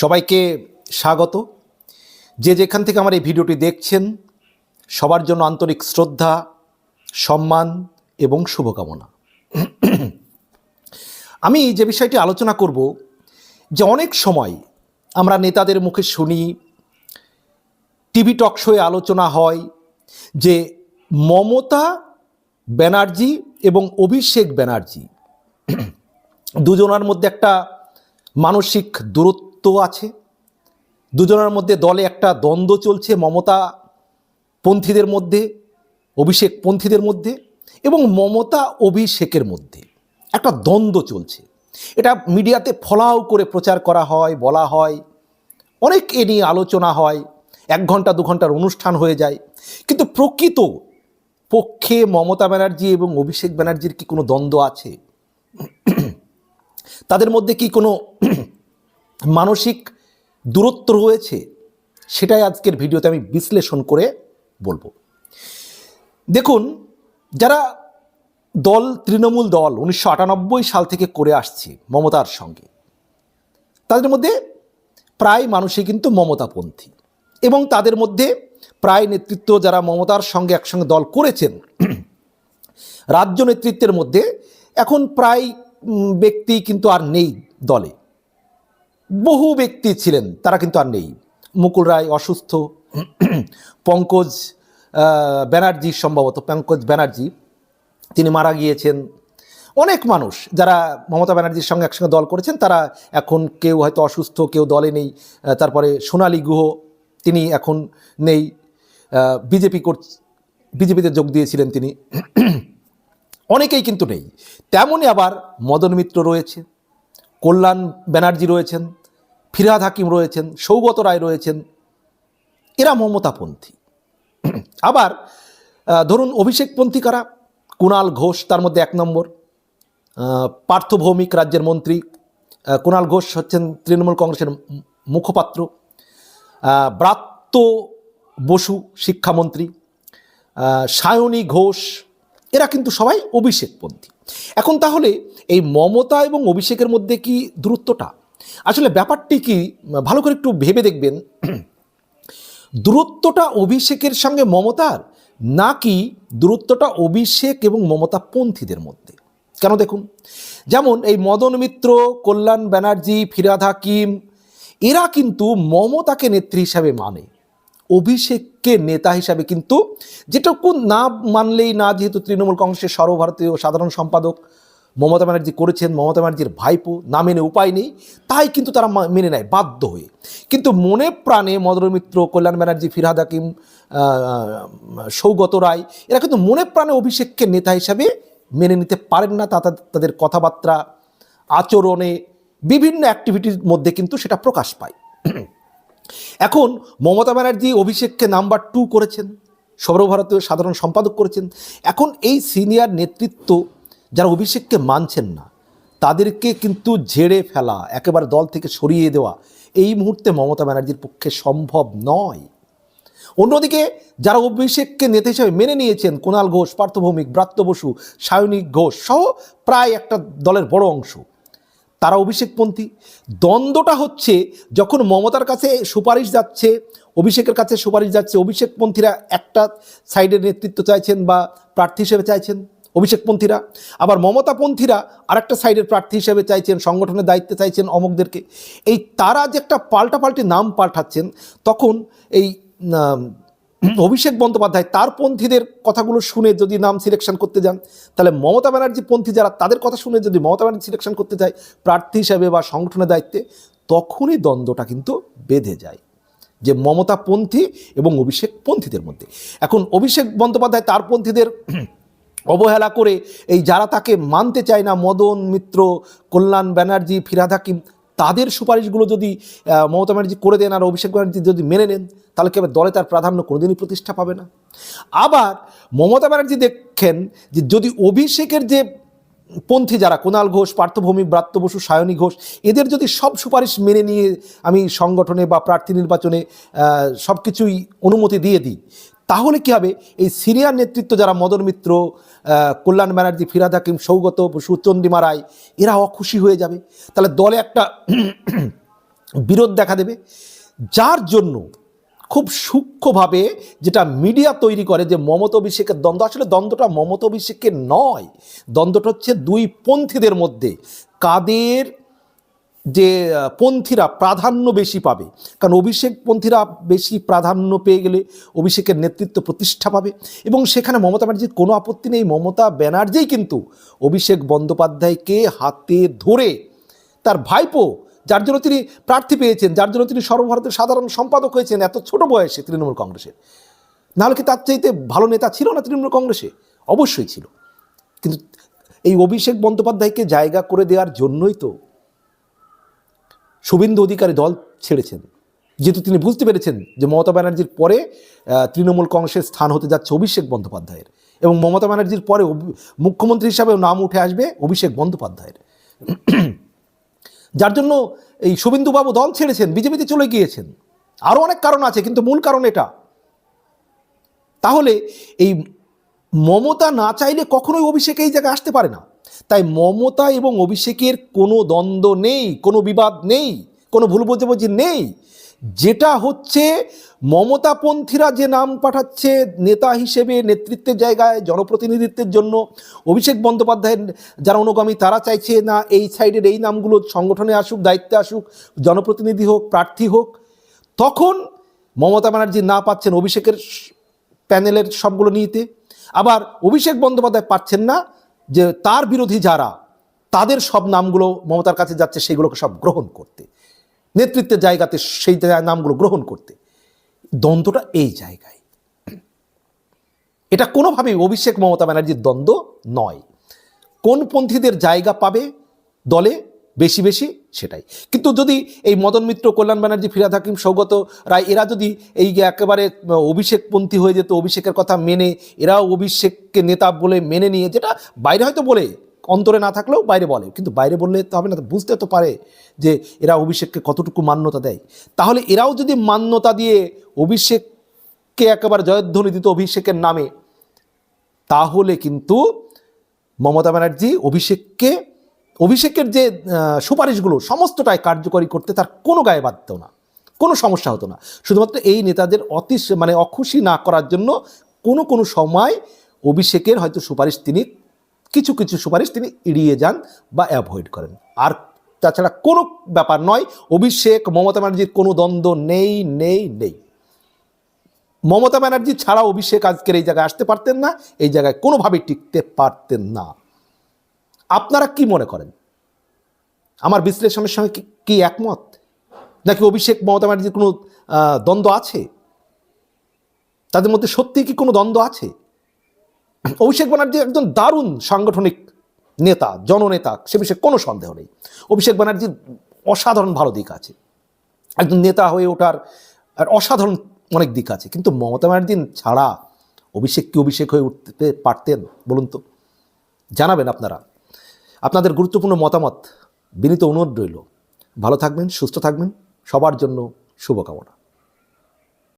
সবাইকে স্বাগত। যে যেখান থেকে আমার এই ভিডিওটি দেখছেন, সবার জন্য আন্তরিক শ্রদ্ধা, সম্মান এবং শুভকামনা। আমি যে বিষয়টি আলোচনা করব, যে অনেক সময় আমরা নেতাদের মুখে শুনি, টিভি টক শোয়ে আলোচনা হয় যে মমতা ব্যানার্জি এবং অভিষেক ব্যানার্জি দুজনার মধ্যে একটা মানসিক দূরত্ব আছে। দুজনের মধ্যে দলে একটা দ্বন্দ্ব চলছে মমতা পন্থীদের মধ্যে, অভিষেক পন্থীদের মধ্যে এবং মমতা অভিষেকের মধ্যে। একটা দ্বন্দ্ব চলছে। এটা মিডিয়াতে ফলাও করে প্রচার করা হয়, বলা হয়। অনেক এ নিয়ে আলোচনা হয়। এক ঘণ্টা, দু ঘণ্টার অনুষ্ঠান হয়ে যায়। কিন্তু প্রকৃত পক্ষে মমতা ব্যানার্জি এবং অভিষেক ব্যানার্জির কি কোনো দ্বন্দ্ব আছে? তাদের মধ্যে কি কোনো মানসিক দূরত্ব রয়েছে, সেটাই আজকের ভিডিওতে আমি বিশ্লেষণ করে বলব। দেখুন, যারা দল, তৃণমূল দল উনিশশো আটানব্বই সাল থেকে করে আসছে মমতার সঙ্গে, তাদের মধ্যে প্রায় মানুষই কিন্তু মমতাপন্থী এবং তাদের মধ্যে প্রায় নেতৃত্ব যারা মমতার সঙ্গে একসঙ্গে দল করেছেন, রাজ্য নেতৃত্বের মধ্যে এখন প্রায় ব্যক্তি কিন্তু আর নেই দলে। বহু ব্যক্তি ছিলেন, তারা কিন্তু আর নেই। মুকুল রায় অসুস্থ, পঙ্কজ ব্যানার্জি সম্ভবত, পঙ্কজ ব্যানার্জি, তিনি মারা গিয়েছেন। অনেক মানুষ যারা মমতা ব্যানার্জির সঙ্গে একসঙ্গে দল করেছেন, তারা এখন কেউ হয়তো অসুস্থ, কেউ দলে নেই। তারপরে সোনালী গুহ, তিনি এখন নেই। বিজেপি কর, বিজেপিতে যোগ দিয়েছিলেন তিনি। অনেকেই কিন্তু নেই। তেমনই আবার মদন মিত্র রয়েছে, কল্যাণ ব্যানার্জি রয়েছেন ফিরাদ হাকিম রয়েছেন, সৌগত রায় রয়েছেন, এরা মমতাপন্থী। আবার ধরুন অভিষেকপন্থী কারা? কুণাল ঘোষ তার মধ্যে এক নম্বর পার্থ ভৌমিক রাজ্যের মন্ত্রী কুণাল ঘোষ হচ্ছেন তৃণমূল কংগ্রেসের মুখপাত্র ব্রাত্য বসু শিক্ষামন্ত্রী সায়নী ঘোষ, এরা কিন্তু সবাই অভিষেকপন্থী। এখন তাহলে এই মমতা এবং অভিষেকের মধ্যে কি দূরত্বটা? আসলে ব্যাপারটি কি, ভালো করে একটু ভেবে দেখবেন। দূরত্বটা অভিষেকের সঙ্গে মমতার, নাকি দূরত্বটা অভিষেক এবং মমতা পন্থীদের মধ্যে? কেন দেখুন? যেমন এই মদন মিত্র, কল্যাণ ব্যানার্জি, ফিরাদ হাকিম, এরা কিন্তু মমতাকে নেত্রী হিসাবে মানে। অভিষেককে নেতা হিসাবে কিন্তু যেটুকু না মানলেই না, যেহেতু তৃণমূল কংগ্রেসের সর্বভারতীয় সাধারণ সম্পাদক মমতা ব্যানার্জি করেছেন, মমতা ব্যানার্জির ভাইপো না মেনে উপায় নেই, তাই কিন্তু তারা মেনে নেয়, বাধ্য হয়ে। কিন্তু মনে প্রাণে মদন মিত্র, কল্যাণ ব্যানার্জি, ফিরহাদ হাকিম সৌগত রায়, এরা কিন্তু মনে প্রাণে অভিষেককে নেতা হিসাবে মেনে নিতে পারেন না, তা তাদের কথাবার্তা, আচরণে বিভিন্ন অ্যাক্টিভিটির মধ্যে কিন্তু সেটা প্রকাশ পায়। এখন মমতা ব্যানার্জি অভিষেককে নাম্বার টু করেছেন, সর্বভারতীয় সাধারণ সম্পাদক করেছেন। এখন এই সিনিয়র নেতৃত্ব যারা অভিষেককে মানছেন না, তাদেরকে কিন্তু ঝেড়ে ফেলা, একেবারে দল থেকে সরিয়ে দেওয়া, এই মুহূর্তে মমতা ব্যানার্জির পক্ষে সম্ভব নয়। অন্যদিকে, যারা অভিষেককে নেতা হিসেবে মেনে নিয়েছেন কুণাল ঘোষ, পার্থভৌমিক, ব্রাত্য বসু সায়নিক ঘোষ সহ প্রায় একটা দলের বড় অংশ, তারা অভিষেকপন্থী। দ্বন্দ্বটা হচ্ছে, যখন মমতার কাছে সুপারিশ যাচ্ছে, অভিষেকের কাছে সুপারিশ যাচ্ছে, অভিষেকপন্থীরা একটা সাইডের নেতৃত্ব চাইছেন বা প্রার্থী হিসেবে চাইছেন। অভিষেকপন্থীরা। আবার মমতাপন্থীরা আরেকটা সাইডের প্রার্থী হিসেবে চাইছেন, সংগঠনের দায়িত্বে চাইছেন অমুকদেরকে। এই তারা যে একটা পাল্টাপাল্টি নাম পাল্টাচ্ছেন, তখন এই অভিষেক বন্দ্যোপাধ্যায় তার পন্থীদের কথাগুলো শুনে যদি নাম সিলেকশন করতে যান, তাহলে মমতা ব্যানার্জি পন্থী যারা তাদের কথা শুনে যদি মমতা ব্যানার্জি সিলেকশন করতে চায় প্রার্থী হিসাবে বা সংগঠনের দায়িত্বে, তখনই দ্বন্দ্বটা কিন্তু বেঁধে যায়। যে মমতা পন্থী এবং অভিষেক পন্থীদের মধ্যে। এখন অভিষেক বন্দ্যোপাধ্যায় তার পন্থীদের অবহেলা করে এই যারা তাকে মানতে চায় না, মদন, মিত্র, কল্যাণ ব্যানার্জি ফিরাদ হাকিম, তাদের সুপারিশগুলো যদি মমতা ব্যানার্জি করে দেন আর অভিষেক ব্যানার্জি যদি মেনে নেন, তাহলে কি দলে তার প্রাধান্য কোনোদিনই প্রতিষ্ঠা পাবে না? আবার মমতা ব্যানার্জি দেখেন যে যদি অভিষেকের যে পন্থী যারা কুণাল ঘোষ, পার্থভূমি, ব্রাত্য বসু, সায়নী ঘোষ, এদের যদি সব সুপারিশ মেনে নিয়ে আমি সংগঠনে বা প্রার্থী নির্বাচনে সব কিছুই অনুমতি দিয়ে দিই তাহলে কি হবে? এই সিরিয়ার নেতৃত্ব যারা মদন মিত্র কল্যাণ ব্যানার্জি, ফিরাদ হাকিম সৌগত বসু, চন্ডিমা রায়, এরা অখুশি হয়ে যাবে। তাহলে দলে একটা বিরোধ দেখা দেবে। যার জন্য খুব সূক্ষ্মভাবে যেটা মিডিয়া তৈরি করে যে মমতা অভিষেকের দ্বন্দ্ব, আসলে দ্বন্দ্বটা মমতা অভিষেকের নয়। দ্বন্দ্বটা হচ্ছে দুই পন্থীদের মধ্যে। কাদের যে পন্থীরা প্রাধান্য বেশি পাবে। কারণ অভিষেক পন্থীরা বেশি প্রাধান্য পেয়ে গেলে অভিষেকের নেতৃত্ব প্রতিষ্ঠা পাবে। এবং সেখানে মমতা ব্যানার্জির কোনো আপত্তি নেই। মমতা ব্যানার্জিই কিন্তু অভিষেক বন্দ্যোপাধ্যায়কে হাতে ধরে তার ভাইপো, যার জন্য তিনি প্রার্থী পেয়েছেন, যার জন্য তিনি সর্বভারতের সাধারণ সম্পাদক হয়েছেন, এত ছোট বয়সে তৃণমূল কংগ্রেসের। নাহলে কি তার চাইতে ভালো নেতা ছিল না তৃণমূল কংগ্রেসে? অবশ্যই ছিল। কিন্তু এই অভিষেক বন্দ্যোপাধ্যায়কে জায়গা করে দেওয়ার জন্যই তো শুভেন্দু অধিকারী দল ছেড়েছেন। যেহেতু তিনি বুঝতে পেরেছেন যে মমতা ব্যানার্জির পরে তৃণমূল কংগ্রেসের স্থান হতে যাচ্ছে অভিষেক বন্দ্যোপাধ্যায়ের এবং মমতা ব্যানার্জির পরে মুখ্যমন্ত্রী হিসাবেও নাম উঠে আসবে অভিষেক বন্দ্যোপাধ্যায়ের। যার জন্য এই শুভেন্দুবাবু দল ছেড়েছেন, বিজেপিতে চলে গিয়েছেন। আরও অনেক কারণ আছে, কিন্তু মূল কারণ এটা। তাহলে এই মমতা না চাইলে কখনোই অভিষেক এই জায়গায় আসতে পারে না। তাই মমতা এবং অভিষেকের কোনো দ্বন্দ্ব নেই, কোনো বিবাদ নেই, কোনো ভুল বোঝাবুঝি নেই। যেটা হচ্ছে মমতাপন্থীরা যে নাম পাঠাচ্ছে নেতা হিসেবে নেতৃত্বের জায়গায়, জনপ্রতিনিধিত্বের জন্য, অভিষেক বন্দ্যোপাধ্যায়ের যারা অনুগামী তারা চাইছে না এই সাইডের এই নামগুলো সংগঠনে আসুক, দায়িত্বে আসুক, জনপ্রতিনিধি হোক, প্রার্থী হোক, তখন মমতা ব্যানার্জি না পাচ্ছেন অভিষেকের প্যানেলের সবগুলো নিতে। আবার অভিষেক বন্দ্যোপাধ্যায় পাচ্ছেন না যে তার বিরোধী যারা, তাদের সব নামগুলো মমতার কাছে যাচ্ছে সেগুলোকে সব গ্রহণ করতে। নেতৃত্বের জায়গাতে সেই নামগুলো গ্রহণ করতে। দ্বন্দ্বটা এই জায়গায়। এটা কোনোভাবেই অভিষেক মমতা ব্যানার্জির দ্বন্দ্ব নয়। কোন পন্থীদের জায়গা পাবে দলে বেশি বেশি সেটাই। কিন্তু যদি এই মদন মিত্র, কল্যাণ ব্যানার্জি, ফিরাদ হাকিম, সৌগত রায়, এরা যদি এই একেবারে অভিষেকপন্থী হয়ে যেত, অভিষেকের কথা মেনে, এরাও অভিষেককে নেতা বলে মেনে নিয়ে, যেটা বাইরে হয়তো বলে, অন্তরে না থাকলেও বাইরে বলে, কিন্তু বাইরে বললে তো হবে না বুঝতে তো পারে যে এরা অভিষেককে কতটুকু মান্যতা দেয়। তাহলে এরাও যদি মান্যতা দিয়ে অভিষেককে একেবারে জয়ধ্বনি দিত অভিষেকের নামে, তাহলে কিন্তু মমতা ব্যানার্জি অভিষেককে অভিষেকের যে সুপারিশগুলো সমস্তটাই কার্যকরী করতে তার কোনো গায়ে বাঁধত না। কোনো সমস্যা হতো না। শুধুমাত্র এই নেতাদের অতি মানে অখুশি না করার জন্য কোনো কোনো সময় অভিষেকের হয়তো সুপারিশ তিনি, কিছু কিছু সুপারিশ তিনি এড়িয়ে যান বা অ্যাভয়েড করেন। আর তাছাড়া কোনো ব্যাপার নয়, অভিষেক, মমতা ব্যানার্জির কোনো দ্বন্দ্ব নেই নেই নেই। মমতা ব্যানার্জি ছাড়া অভিষেক আজকের এই জায়গায় আসতে পারতেন না, এই জায়গায় কোনোভাবেই টিকতে পারতেন না। আপনারা কি মনে করেন? আমার বিশ্লেষণের সঙ্গে কি- একমত? নাকি অভিষেক মমতা ব্যানার্জির কোনো দ্বন্দ্ব আছে? তাদের মধ্যে সত্যি কি কোনো দ্বন্দ্ব আছে? অভিষেক ব্যানার্জি একজন দারুণ সাংগঠনিক নেতা, জননেতা, সে বিষয়ে কোনো সন্দেহ নেই। অভিষেক ব্যানার্জির অসাধারণ ভালো দিক আছে। একজন নেতা হয়ে ওঠার অসাধারণ অনেক দিক আছে। কিন্তু মমতা ব্যানার্জি ছাড়া অভিষেক কি অভিষেক হয়ে উঠতে পারতেন বলুন তো? জানাবেন আপনারা। আপনাদের গুরুত্বপূর্ণ মতামত বিনীত অনুরোধ রইল। ভালো থাকবেন সুস্থ থাকবেন। সবার জন্য শুভকামনা।